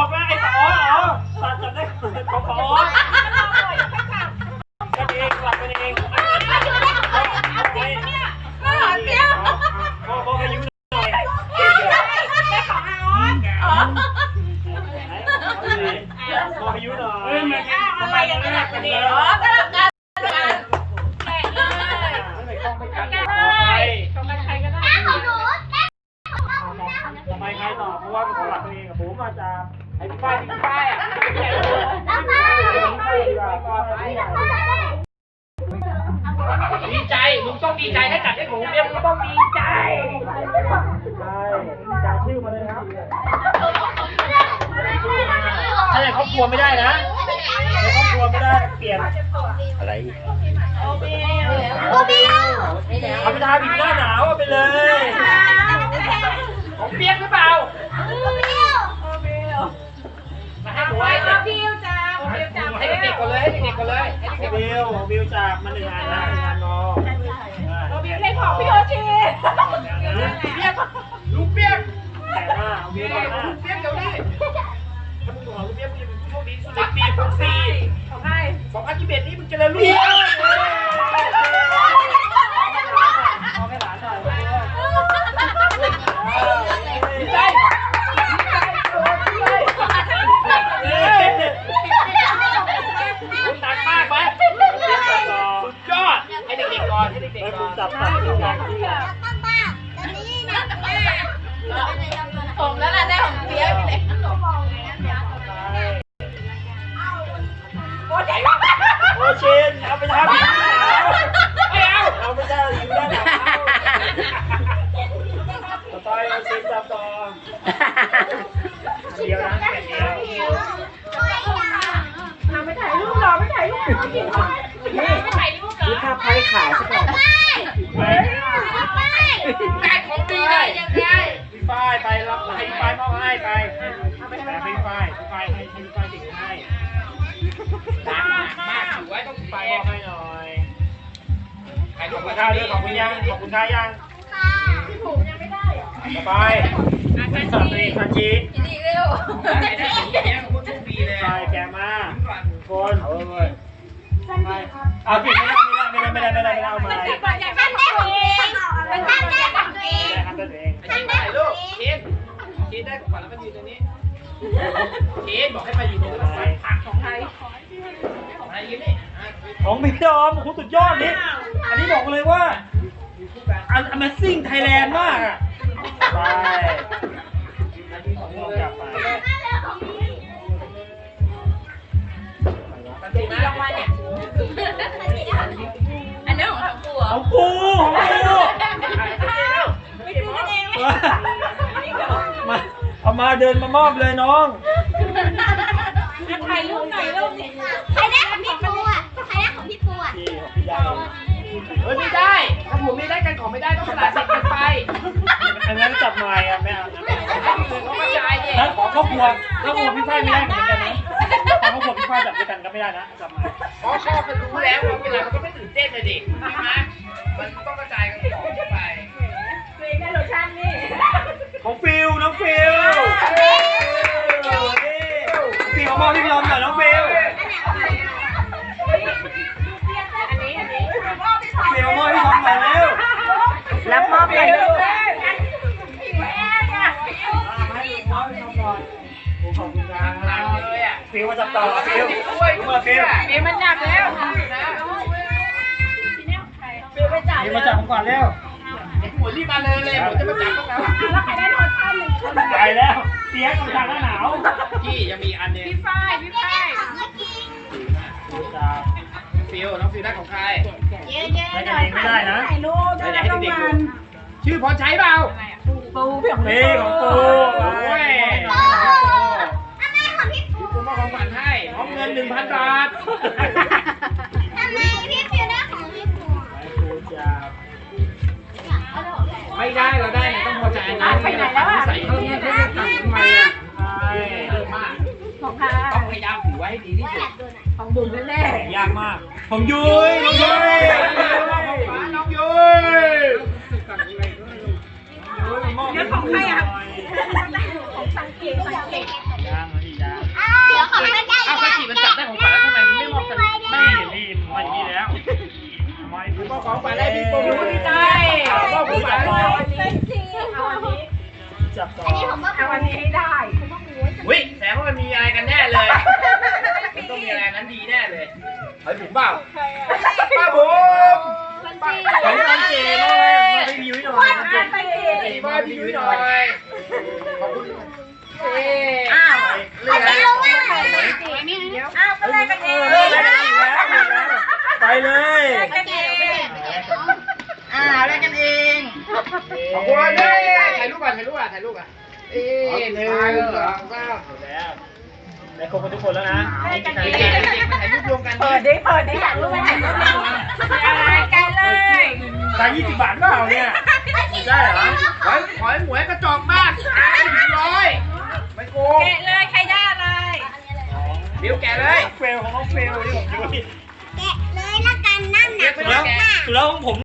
บอกนะไอ้ป๋อตัจัได้ขอป๋อ ไอ้พี่ป้ายพี่ป้ายอะดีใจมึงต้องดีใจถ้าจัดให้ผมเนี่ยมึงต้องดีใจใช่จาชื่อมาเลยครับถ้าในครอบครัวไม่ได้นะในครอบครัวไม่ได้เปลี่ยนอะไรโอเบลเอาไปทาบินหน้าหนาวเอาไปเลยของเปียกหรือเปล่า บิวจ้าโอเบลจ้าให้เด็กก่อนเลยให้เด็กก่อนเลยให้เด็กๆบิวบิวจากมันหนึ่งอันนะอันนอโอเบลได้ของพี่โอชี อน ได้ของดีเลยยังไงพี่ฝ้ายไปรับให้พี่ฝ้ายมอบให้ไปแต่พี่ฝ้ายพี่ฝ้ายให้พี่ฝ้ายติดให้มากถือไว้ต้องพี่ฝ้ายมอบให้หน่อยขอบคุณค่าด้วยขอบคุณยังขอบคุณค่ายังพี่ผูยังไม่ได้อต่อไปสัตว์เลยสัตว์จีดีเร็วไปแกมาคนเอาเลยเอาปิดไม่ได้ ไม่ได้ไม่ได้ไม่ได้ไม่ได้เอามามันจะมาอยากได้ของตัวเองมันจะมาอยากได้ของตัวเองได้ตัวเองชินถ่ายรูปชินชินได้ของขวัญแล้วมันอยู่ตรงนี้ชินบอกให้มาอยู่ตรงนี้ผักของใครของใครยืนนี่ของพี่ดอมคุณสุดยอดนี่อันนี้บอกเลยว่าอัน Amazing Thailand มากอะไป มาเดินมามอบเลยน้อง ถ่ายรูปหน่อยรูปนี้ใครได้ของพี่ปูอะใครได้ของพี่ปูอะนี่ของพี่ดาวเฮ้ยไม่ได้ถ้าผมไม่ได้กันของไม่ได้ต้องสละสิทธิ์กันไปอันนั้นจับไม้อะไม่เอานะไม่เอาให้คนอื่นเขากระจายเนี่ยแล้วของครอบครัวครอบครัวพี่ฝ้ายไม่ได้เหมือนกันนะถ้าครอบครัวพี่ฝ้ายจับด้วยกันก็ไม่ได้นะจับไม้เพราะพ่อมันรู้แล้วว่าเวลามันก็ไม่ตื่นเต้นเลยเด็กใช่ไหมมันต้องกระจายกันของไปตัวเองได้โลชั่นนี่ ของฟิลน้องฟิลนี่ฟิลมอที่พี่ยอมหน่อยน้องฟิลอันนี้อันนี้ฟิลมอที่ทำหน่อยเร็วรับมอบเลยลูกขอบคุณครัหลังบเลยอะฟิลมาจับต่อฟิลมาฟิลเดี๋ยวมันหนักแล้วฟิวไปจ่ายฟิลมาจับผมก่อนเร็ว หัวรีบมาเลยเลยผมจะมาจับพวกเราแล้วใครได้โลชั่นหนึ่งคนไปแล้วเปียกกำลังหน้าหนาวพี่ยังมีอันนึงพี่ฝ้ายพี่ฝ้ายฟิลน้องฟิลได้ของใครเยอะไม่กันเองไม่ได้นะถ่ายรูปได้รับรางวัลชื่อพรชัยเปล่าปูพี่ของนี่ของปูโอ้ยๆทำไมของพี่ปูผมมาของขวัญให้พร้อมเงินหนึ่งพันบาทท ดีที่สุดของบุญแน่ยากมาก ของยุ้ยน้องยุ้ยน้องยุ้ยๆแล้วของใครอะของสังเกตสังเกตยางมันยางเดี๋ยวของมันได้อ้าวถ้าจีมันจับได้ของขวัญทำไมไม่มอบกันไม่รีมันนี่แล้วไม่มอบของขวัญได้พี่ปูพี่ใจ ฮ้ยผมเปล่าป้าบุ๋มขอให้เจมากเลยมาไปวิวหน่อยมาเจไปดิไอ้บ้าพี่ยุ้ยหน่อยขอบคุณเอ๊ะอ้าวอันนี้รู้ว่าอ้าวก็เลยกันเองไปแล้วไปเลยกันเองอ้าเล่นกันเองขอบคุณด้วยถ่ายรูปก่อนถ่ายรูปก่อนถ่ายรูปก่อนเอ๊ะหนึ่งสองสามหมดแล้ว ได้ครบกันทุกคนแล้วนะเก่งๆถ่ายรูปรวมกันเปิดดิเปิดดิอยากรู้ไหมถ่ายรูปอะไรกันเลยตังยี่สิบบาทเปล่าเนี่ยได้เหรอขอขอให้หมวยกระจอกมากร้อยไม่โกงแกะเลยใครได้อะไรบิวแกะเลยเฟลของน้องเฟลที่ผมดูแกะเลยละกันนั่นเรียนะกไปแล้วแกะแล้วของผม